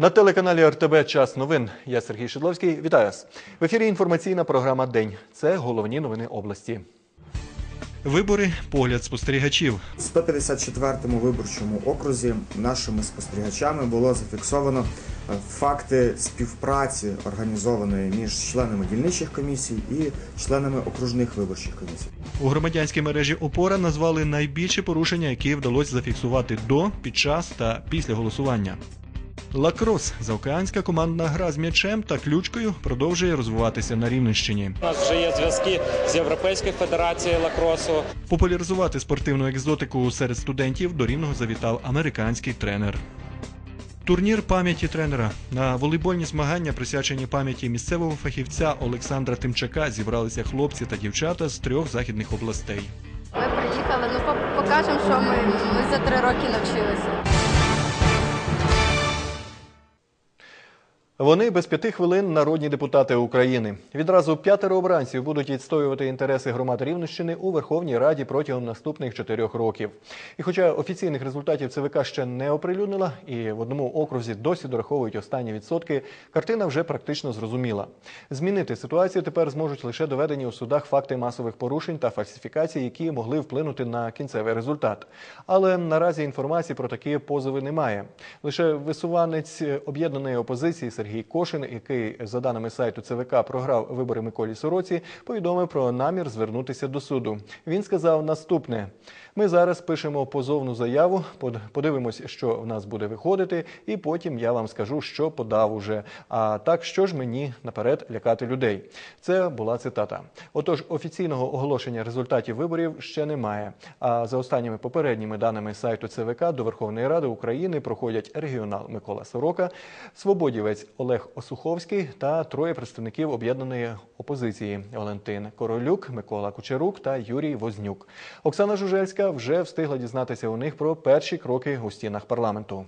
На телеканалі РТБ Час новин. Я Сергій Шедловський. Вітаю вас. В ефірі інформаційна програма День. Це головні новини області. Вибори погляд спостерігачів. В 154-му виборчому окрузі нашими спостерігачами було зафіксовано е, факти співпраці організованої між членами дільничих комісій і членами окружних виборчих комісій. У громадянській мережі Опора назвали найбільші порушення, які вдалося зафіксувати до, під час та після голосування. Лакрос заокеанська командна гра з м'ячем та ключкою продовжує розвиватися на Рівненщині. У нас вже є зв'язки з Європейською федерацією лакросу. Популяризувати спортивну екзотику серед студентів до рівного завітав американський тренер. Турнір пам'яті тренера на волейбольні змагання, присвячені пам'яті місцевого фахівця Олександра Тимчака, зібралися хлопці та дівчата з трьох західних областей. Ми приїхали, ну по- покажемо, що ми, ми за три роки навчилися. Вони без п'яти хвилин народні депутати України. Відразу п'ятеро обранців будуть відстоювати інтереси громад Рівненщини у Верховній Раді протягом наступних чотирьох років. І хоча офіційних результатів ЦВК ще не оприлюднила, і в одному окрузі досі дораховують останні відсотки, картина вже практично зрозуміла. Змінити ситуацію тепер зможуть лише доведені у судах факти масових порушень та фальсифікацій, які могли вплинути на кінцевий результат. Але наразі інформації про такі позови немає. Лише висуванець об'єднаної опозиції Сергій Кошин, який за даними сайту ЦВК програв вибори Миколі Сороці, повідомив про намір звернутися до суду. Він сказав наступне: ми зараз пишемо позовну заяву, под- подивимось, що в нас буде виходити, і потім я вам скажу, що подав уже. А так, що ж мені наперед лякати людей? Це була цитата. Отож, офіційного оголошення результатів виборів ще немає. А за останніми попередніми даними сайту ЦВК до Верховної Ради України проходять регіонал Микола Сорока, свободівець Олег Осуховський та троє представників об'єднаної опозиції Валентин Королюк, Микола Кучерук та Юрій Вознюк. Оксана Жужельська вже встигла дізнатися у них про перші кроки у стінах парламенту.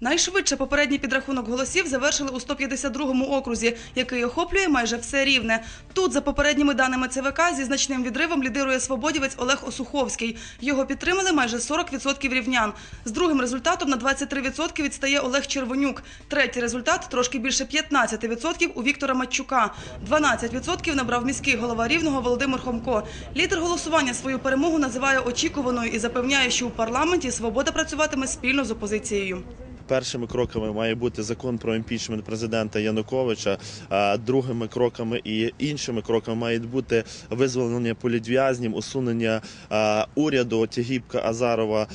Найшвидше попередній підрахунок голосів завершили у 152-му окрузі, який охоплює майже все рівне. Тут, за попередніми даними ЦВК, зі значним відривом лідирує свободівець Олег Осуховський. Його підтримали майже 40% рівнян. З другим результатом на 23% відстає Олег Червонюк. Третій результат трошки більше 15% у Віктора Матчука. 12% набрав міський голова рівного Володимир Хомко. Лідер голосування свою перемогу називає очікуваною і запевняє, що у парламенті свобода працюватиме спільно з опозицією. Першими кроками має бути закон про імпічмент президента Януковича. Другими кроками і іншими кроками має бути визволення політв'язнів, усунення уряду Тягібка Азарова,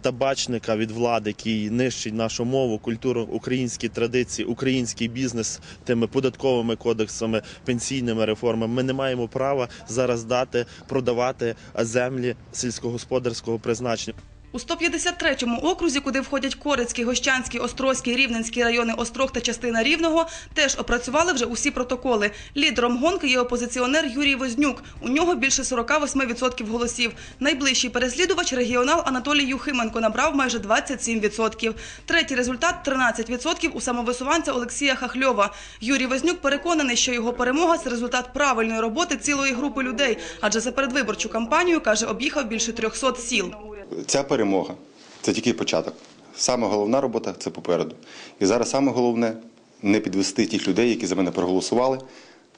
табачника від влади, який нищить нашу мову, культуру, українські традиції, український бізнес тими податковими кодексами, пенсійними реформами. Ми не маємо права зараз дати продавати землі сільськогосподарського призначення. У 153-му окрузі, куди входять Корицький, Гощанський, Острозький, Рівненський райони Острог та частина Рівного, теж опрацювали вже усі протоколи. Лідером гонки є опозиціонер Юрій Вознюк. У нього більше 48% голосів. Найближчий переслідувач регіонал Анатолій Юхименко набрав майже 27%. Третій результат 13% у самовисуванця Олексія Хахльова. Юрій Вознюк переконаний, що його перемога це результат правильної роботи цілої групи людей, адже за передвиборчу кампанію каже, об'їхав більше 300 сіл. Ця перемога це тільки початок. Саме головна робота це попереду. І зараз саме головне не підвести тих людей, які за мене проголосували.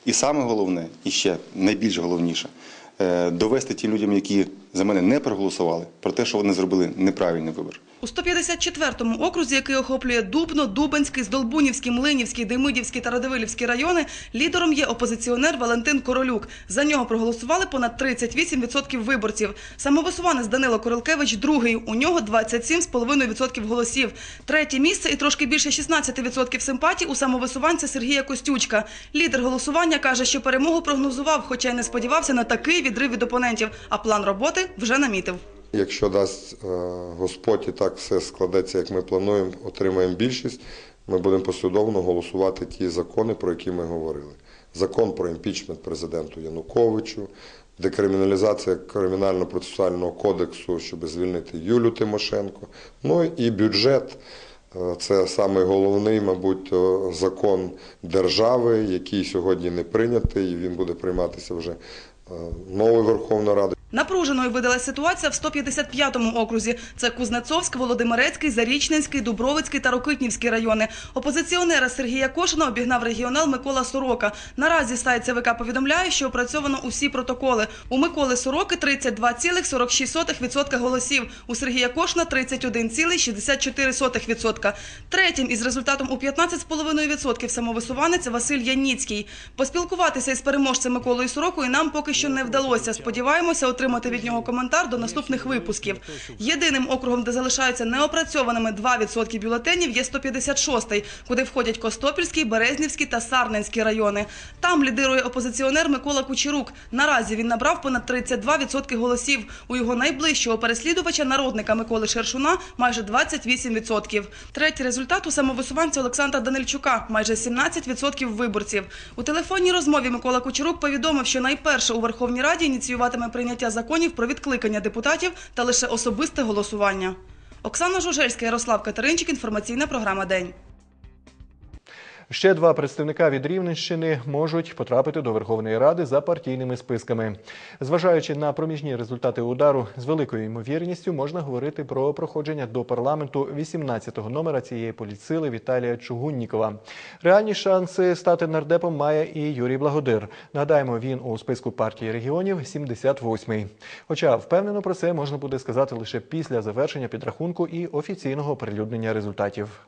І саме головне, і ще найбільш головніше, е, довести тим людям, які за мене не проголосували, про те, що вони зробили неправильний вибір. У 154-му окрузі, який охоплює Дубно, Дубенський, Здолбунівський, Млинівський, Демидівський та Радивилівський райони, лідером є опозиціонер Валентин Королюк. За нього проголосували понад 38% виборців. Самовисуванець Данило Королкевич другий. У нього 27,5% голосів. Третє місце і трошки більше 16% симпатій у самовисуванця Сергія Костючка. Лідер голосування каже, що перемогу прогнозував, хоча й не сподівався на такий відрив від опонентів, а план роботи вже намітив. Якщо дасть е, Господь і так все складеться, як ми плануємо, отримаємо більшість, ми будемо послідовно голосувати ті закони, про які ми говорили. Закон про імпічмент президенту Януковичу, декриміналізація кримінально-процесуального кодексу, щоб звільнити Юлю Тимошенко. Ну і бюджет. Е, Це саме головний, мабуть, е, закон держави, який сьогодні не прийнятий, і він буде прийматися вже новою Верховною Радою. Напруженою видалась ситуація в 155-му окрузі. Це Кузнецовськ, Володимирецький, Зарічненський, Дубровицький та Рокитнівський райони. Опозиціонера Сергія Кошина обігнав регіонал Микола Сорока. Наразі сайт ЦВК повідомляє, що опрацьовано усі протоколи. У Миколи Сороки 32,46% голосів, у Сергія Кошина 31,64%. Третім із результатом у 15,5% самовисуванець Василь Яніцький. Поспілкуватися із переможцем Миколою Сорокою нам поки що не вдалося. Сподіваємося отримати від нього коментар до наступних випусків. Єдиним округом, де залишаються неопрацьованими 2% бюлетенів, є 156-й, куди входять Костопільський, Березнівський та Сарненський райони. Там лідирує опозиціонер Микола Кучерук. Наразі він набрав понад 32% голосів. У його найближчого переслідувача, народника Миколи Шершуна, майже 28%. Третій результат у самовисуванця Олександра Данильчука – майже 17% виборців. У телефонній розмові Микола Кучерук повідомив, що найперше у Верховній Раді ініціюватиме прийняття законів про відкликання депутатів та лише особисте голосування. Оксана Жужельська, Ярослав Катеринчик. Інформаційна програма «День». Ще два представника від Рівненщини можуть потрапити до Верховної Ради за партійними списками. Зважаючи на проміжні результати удару, з великою ймовірністю можна говорити про проходження до парламенту 18-го номера цієї політсили Віталія Чугуннікова. Реальні шанси стати нардепом має і Юрій Благодир. Нагадаємо, він у списку партії регіонів 78-й. Хоча впевнено про це можна буде сказати лише після завершення підрахунку і офіційного оприлюднення результатів.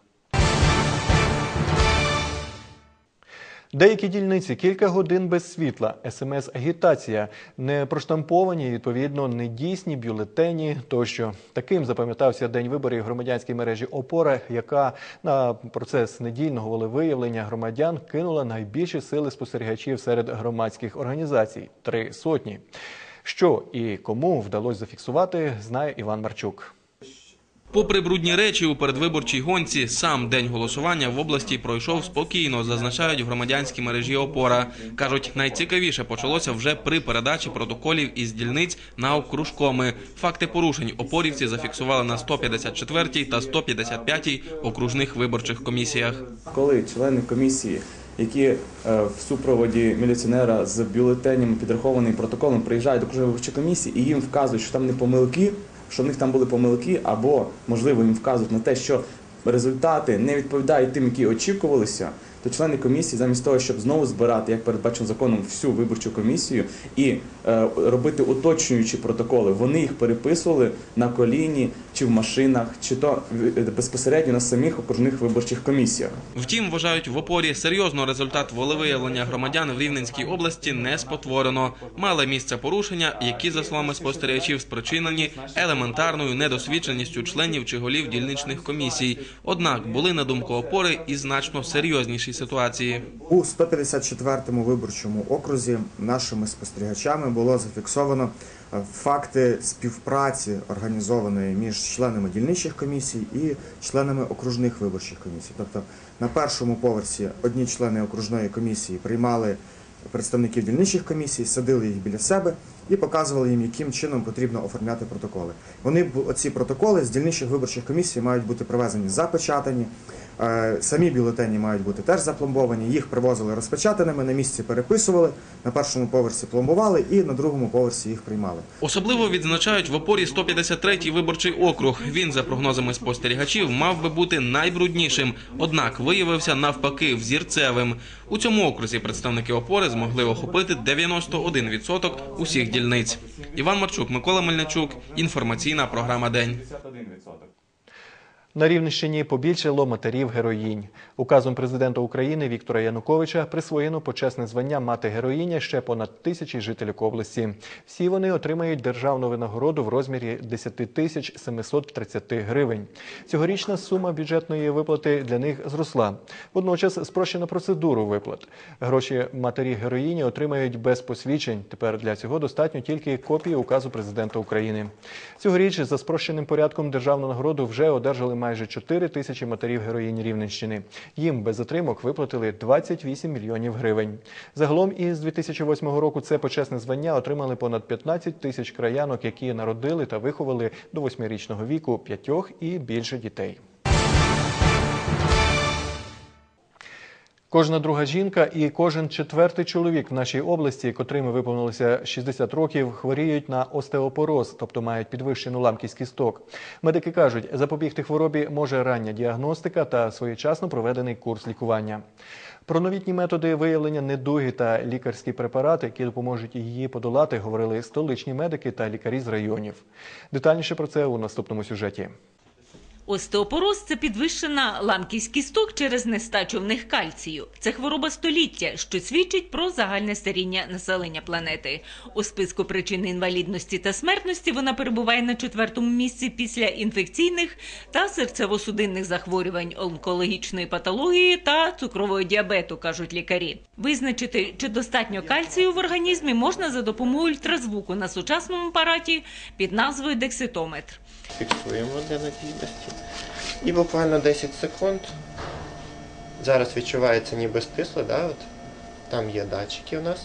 Деякі дільниці кілька годин без світла, смс-агітація, не проштамповані, відповідно, недійсні бюлетені тощо. Таким запам'ятався день виборів громадянській мережі Опора, яка на процес недільного волевиявлення громадян кинула найбільші сили спостерігачів серед громадських організацій три сотні. Що і кому вдалося зафіксувати, знає Іван Марчук. Попри брудні речі у передвиборчій гонці, сам день голосування в області пройшов спокійно, зазначають в громадянській мережі опора. кажуть, найцікавіше почалося вже при передачі протоколів із дільниць на окружкоми. Факти порушень опорівці зафіксували на 154-й та 155-й окружних виборчих комісіях. коли члени комісії, які е, в супроводі міліціонера з бюлетенями підрахованим протоколом приїжджають до окружної виборчої комісії і їм вказують, що там не помилки, що в них там були помилки, або можливо їм вказують на те, що результати не відповідають тим, які очікувалися. То члени комісії, замість того, щоб знову збирати, як передбачено законом, всю виборчу комісію і е, робити уточнюючі протоколи, вони їх переписували на коліні чи в машинах, чи то е, безпосередньо на самих окружних виборчих комісіях. Втім, вважають в опорі серйозно результат волевиявлення громадян в Рівненській області не спотворено. Мали місце порушення, які, за словами спостерігачів, спричинені елементарною недосвідченістю членів чи голів дільничних комісій. Однак були на думку опори і значно серйозніші ситуації. У 154-му виборчому окрузі нашими спостерігачами було зафіксовано е, факти співпраці організованої між членами дільничих комісій і членами окружних виборчих комісій. Тобто на першому поверсі одні члени окружної комісії приймали представників дільничих комісій, садили їх біля себе і показували їм, яким чином потрібно оформляти протоколи. Вони оці протоколи з дільничих виборчих комісій мають бути привезені запечатані. Е, Самі бюлетені мають бути теж запломбовані. Їх привозили розпечатаними, на місці переписували, на першому поверсі пломбували і на другому поверсі їх приймали. Особливо відзначають в опорі 153-й виборчий округ. Він, за прогнозами спостерігачів, мав би бути найбруднішим, однак виявився навпаки взірцевим. У цьому окрузі представники опори змогли охопити 91% усіх дільниць. Іван Марчук, Микола Мельничук. Інформаційна програма День. На Рівненщині побільшало матерів героїнь. Указом президента України Віктора Януковича присвоєно почесне звання мати героїня ще понад тисячі жителів області. Всі вони отримають державну винагороду в розмірі 10 тисяч 730 гривень. Цьогорічна сума бюджетної виплати для них зросла. Водночас спрощена процедуру виплат. Гроші матері героїні отримають без посвідчень. Тепер для цього достатньо тільки копії указу президента України. Цьогоріч за спрощеним порядком державну нагороду вже одержали майже 4 тисячі матерів героїнь Рівненщини. Їм без затримок виплатили 28 мільйонів гривень. Загалом із 2008 року це почесне звання отримали понад 15 тисяч краянок, які народили та виховали до восьмирічного віку п'ятьох і більше дітей. Кожна друга жінка і кожен четвертий чоловік в нашій області, котрими виповнилося 60 років, хворіють на остеопороз, тобто мають підвищену ламкість кісток. Медики кажуть, запобігти хворобі може рання діагностика та своєчасно проведений курс лікування. Про новітні методи виявлення недуги та лікарські препарати, які допоможуть її подолати, говорили столичні медики та лікарі з районів. Детальніше про це у наступному сюжеті. Остеопороз – це підвищена ламкість кісток через нестачу в них кальцію. Це хвороба століття, що свідчить про загальне старіння населення планети. У списку причин інвалідності та смертності вона перебуває на четвертому місці після інфекційних та серцево-судинних захворювань, онкологічної патології та цукрового діабету, кажуть лікарі. Визначити, чи достатньо кальцію в організмі, можна за допомогою ультразвуку на сучасному апараті під назвою декситометр. Фіксуємо для надійності. І буквально 10 секунд. Зараз відчувається ніби стисло, да? От. там є датчики у нас,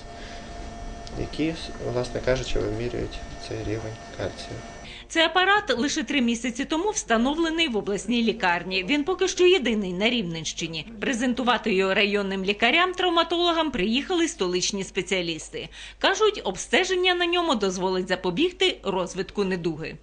які, власне кажучи, вимірюють цей рівень кальцію. Цей апарат лише три місяці тому встановлений в обласній лікарні. Він поки що єдиний на Рівненщині. Презентувати його районним лікарям-травматологам приїхали столичні спеціалісти. Кажуть, обстеження на ньому дозволить запобігти розвитку недуги.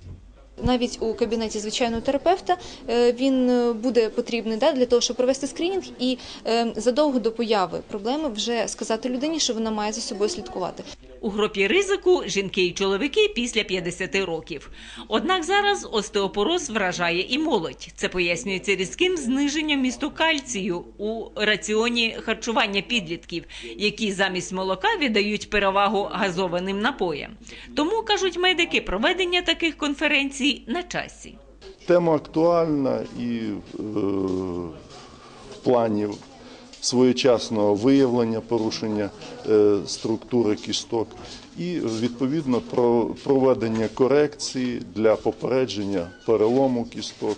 Навіть у кабінеті звичайного терапевта е, він е, буде потрібний да, для того, щоб провести скринінг і е, задовго до появи проблеми вже сказати людині, що вона має за собою слідкувати. У групі ризику жінки і чоловіки після 50 років. Однак зараз остеопороз вражає і молодь. Це пояснюється різким зниженням місту кальцію у раціоні харчування підлітків, які замість молока віддають перевагу газованим напоям. Тому кажуть медики, проведення таких конференцій на часі. Тема актуальна і е, в плані своєчасного виявлення порушення е, структури кісток і відповідно про проведення корекції для попередження перелому кісток.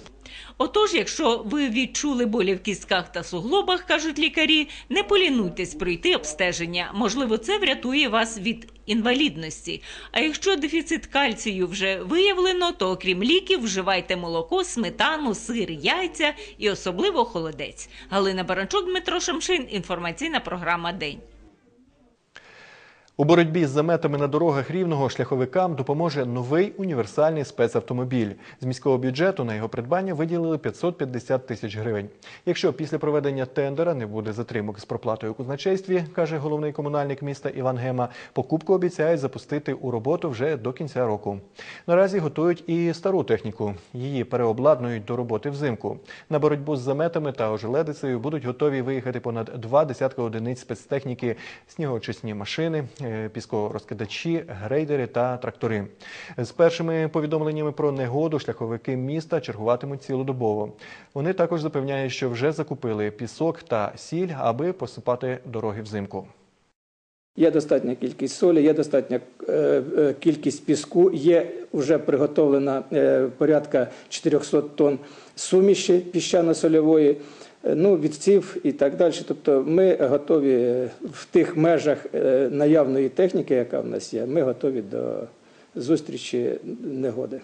Отож, якщо ви відчули болі в кістках та суглобах, кажуть лікарі, не полінуйтесь пройти обстеження. Можливо, це врятує вас від інвалідності. А якщо дефіцит кальцію вже виявлено, то окрім ліків вживайте молоко, сметану, сир, яйця і особливо холодець. Галина Баранчук, Дмитро Шамшин. Інформаційна програма День. У боротьбі з заметами на дорогах рівного шляховикам допоможе новий універсальний спецавтомобіль. З міського бюджету на його придбання виділили 550 тисяч гривень. Якщо після проведення тендера не буде затримок з проплатою у казначействі, каже головний комунальник міста Іван Гема, покупку обіцяють запустити у роботу вже до кінця року. Наразі готують і стару техніку. Її переобладнують до роботи взимку. На боротьбу з заметами та ожеледицею будуть готові виїхати понад два десятка одиниць спецтехніки, снігоочисні машини, піскорозкидачі, грейдери та трактори. З першими повідомленнями про негоду шляховики міста чергуватимуть цілодобово. Вони також запевняють, що вже закупили пісок та сіль, аби посипати дороги взимку. Є достатня кількість солі, є достатня е, е, кількість піску, є вже приготовлена е, порядка 400 тонн суміші піщано-сольової, е, ну, відців і так далі. Тобто ми готові е, в тих межах е, наявної техніки, яка в нас є, ми готові до зустрічі негоди.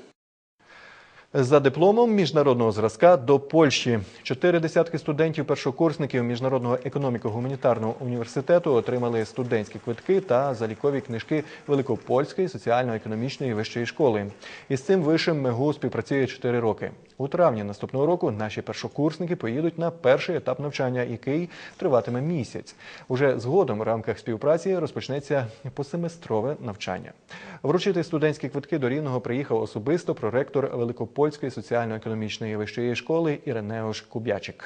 За дипломом міжнародного зразка до Польщі чотири десятки студентів-першокурсників міжнародного економіко-гуманітарного університету отримали студентські квитки та залікові книжки Великопольської соціально-економічної вищої школи. Із цим вишем МЕГУ співпрацює чотири роки. У травні наступного року наші першокурсники поїдуть на перший етап навчання, який триватиме місяць. Уже згодом в рамках співпраці розпочнеться посеместрове навчання. Вручити студентські квитки до Рівного приїхав особисто проректор Великопольської соціально-економічної вищої школи Іринеуш Кубячик.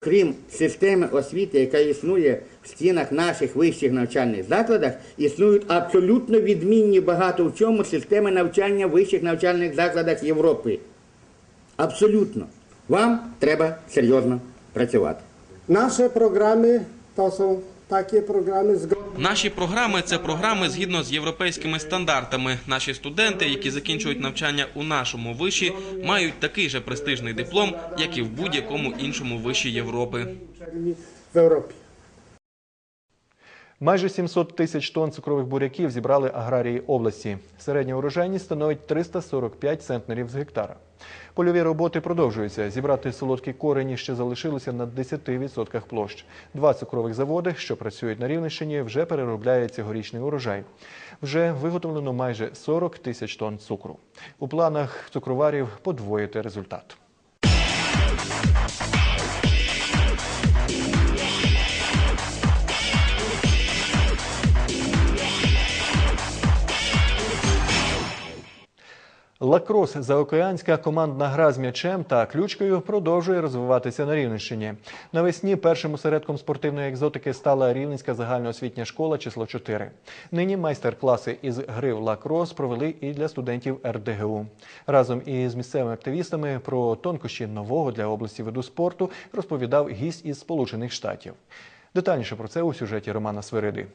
Крім системи освіти, яка існує в стінах наших вищих навчальних закладах, існують абсолютно відмінні багато в чому системи навчання в вищих навчальних закладах Європи. Абсолютно. Вам треба серйозно працювати. Nasze programy to takie programy. Наші програми це програми згідно з європейськими стандартами. Наші студенти, які закінчують навчання у нашому виші, мають такий же престижний диплом, як і в будь-якому іншому виші Європи. w Europie. Майже 700 тисяч тонн цукрових буряків зібрали аграрії області. Середня урожайність становить 345 центнерів з гектара. Польові роботи продовжуються. Зібрати солодкі корені ще залишилося на 10% площ. Два цукрових заводи, що працюють на Рівненщині, вже переробляють цьогорічний урожай. Вже виготовлено майже 40 тисяч тонн цукру. У планах цукроварів подвоїти результат. Лакрос заокеанська командна гра з м'ячем та ключкою продовжує розвиватися на Рівненщині. Навесні першим осередком спортивної екзотики стала Рівненська загальноосвітня школа число 4. Нині майстер-класи із гри в лакрос провели і для студентів РДГУ. Разом із місцевими активістами про тонкощі нового для області виду спорту розповідав гість із Сполучених Штатів. Детальніше про це у сюжеті Романа Свириди.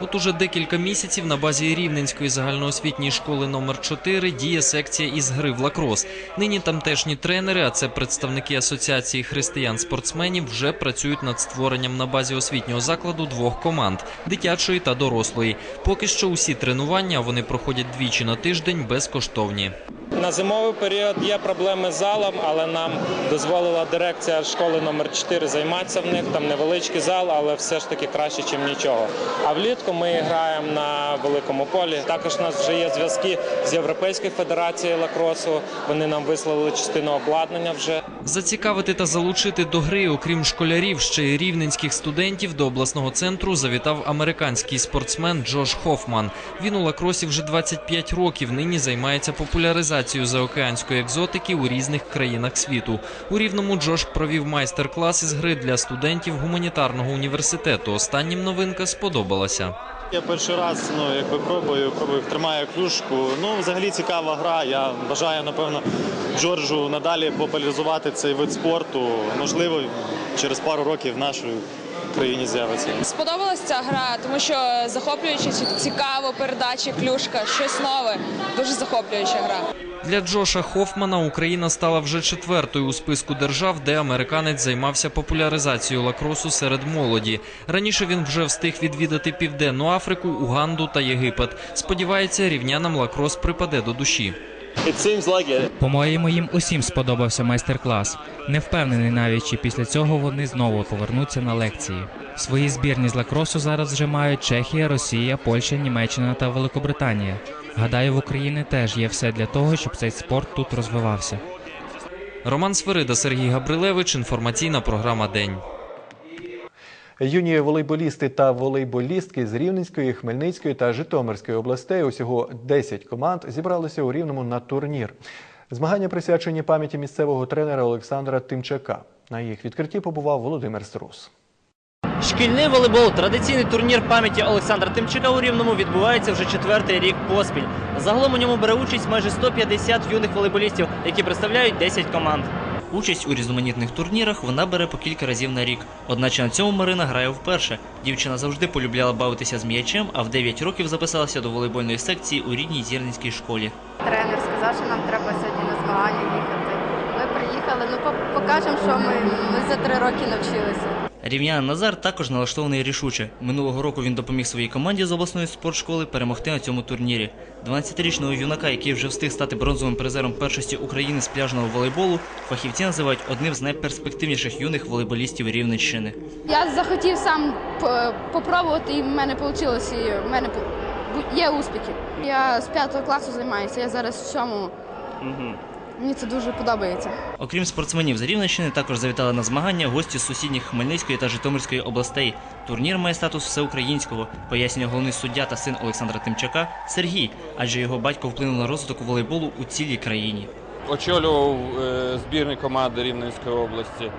От уже декілька місяців на базі Рівненської загальноосвітньої школи номер 4 діє секція із гри в лакрос. Нині тамтешні тренери, а це представники асоціації християн-спортсменів, вже працюють над створенням на базі освітнього закладу двох команд дитячої та дорослої. Поки що усі тренування вони проходять двічі на тиждень безкоштовні. На зимовий період є проблеми з залом, але нам дозволила дирекція школи номер 4 займатися в них. Там невеличкий зал, але все ж таки краще, ніж нічого. А влітку ми граємо на великому полі. Також у нас вже є зв'язки з Європейською федерацією лакросу. Вони нам вислали частину обладнання вже. Зацікавити та залучити до гри, окрім школярів, ще й рівненських студентів до обласного центру завітав американський спортсмен Джош Хофман. Він у лакросі вже 25 років. Нині займається популяризацією заокеанської екзотики у різних країнах світу. У рівному Джош провів майстер-клас із гри для студентів гуманітарного університету. Останнім новинка сподобалася. Я перший раз ну, якби пробую, пробую, тримаю клюшку. Ну, взагалі цікава гра. Я бажаю, напевно, Джорджу надалі популяризувати цей вид спорту. Можливо, через пару років в країні з'явиться. Сподобалася ця гра, тому що захоплююче, цікаво, передачі, клюшка, щось нове. Дуже захоплююча гра. Для Джоша Хофмана Україна стала вже четвертою у списку держав, де американець займався популяризацією лакросу серед молоді. Раніше він вже встиг відвідати Південну Африку, Уганду та Єгипет. Сподівається, рівнянам лакрос припаде до душі. По-моєму, їм усім сподобався майстер-клас. Не впевнений навіть, чи після цього вони знову повернуться на лекції. Свої збірні з лакросу зараз вже мають Чехія, Росія, Польща, Німеччина та Великобританія. Гадаю, в Україні теж є все для того, щоб цей спорт тут розвивався. Роман Сверида, Сергій Габрилевич. Інформаційна програма День. Юні волейболісти та волейболістки з Рівненської, Хмельницької та Житомирської областей усього 10 команд зібралися у Рівному на турнір. Змагання присвячені пам'яті місцевого тренера Олександра Тимчака. На їх відкритті побував Володимир Струс. Шкільний волейбол традиційний турнір пам'яті Олександра Тимчика у Рівному відбувається вже четвертий рік поспіль. Загалом у ньому бере участь майже 150 юних волейболістів, які представляють 10 команд. Участь у різноманітних турнірах вона бере по кілька разів на рік. Одначе на цьому Марина грає вперше. Дівчина завжди полюбляла бавитися з м'ячем, а в 9 років записалася до волейбольної секції у рідній зірницькій школі. Тренер сказав, що нам треба сьогодні на змагання їхати. Ми приїхали, ну по- покажемо, що ми, ми за три роки навчилися. Рівнянин Назар також налаштований рішуче. Минулого року він допоміг своїй команді з обласної спортшколи перемогти на цьому турнірі. 12-річного юнака, який вже встиг стати бронзовим призером першості України з пляжного волейболу, фахівці називають одним з найперспективніших юних волейболістів Рівненщини. Я захотів сам попробувати, і в мене вийшло, і в мене є успіхи. Я з п'ятого класу займаюся, я зараз в сьомому. Мені це дуже подобається. Окрім спортсменів з Рівненщини, також завітали на змагання гості з сусідніх Хмельницької та Житомирської областей. Турнір має статус всеукраїнського, пояснює головний суддя та син Олександра Тимчака Сергій, адже його батько вплинув на розвиток волейболу у цілій країні. очолював е, збірні команди Рівненської області.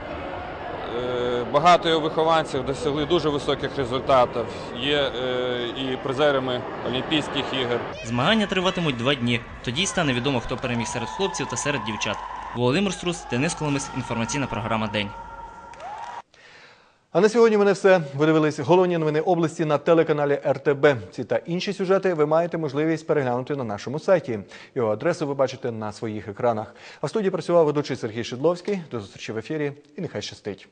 Е, Багато його вихованців досягли дуже високих результатів. Є е, і призерами Олімпійських ігор. Змагання триватимуть два дні. Тоді стане відомо, хто переміг серед хлопців та серед дівчат. Володимир Струс, Денис Коломис, інформаційна програма День. А на сьогодні в мене все. Ви дивились головні новини області на телеканалі РТБ. Ці та інші сюжети ви маєте можливість переглянути на нашому сайті. Його адресу ви бачите на своїх екранах. А в студії працював ведучий Сергій Шедловський. До зустрічі в ефірі і нехай щастить.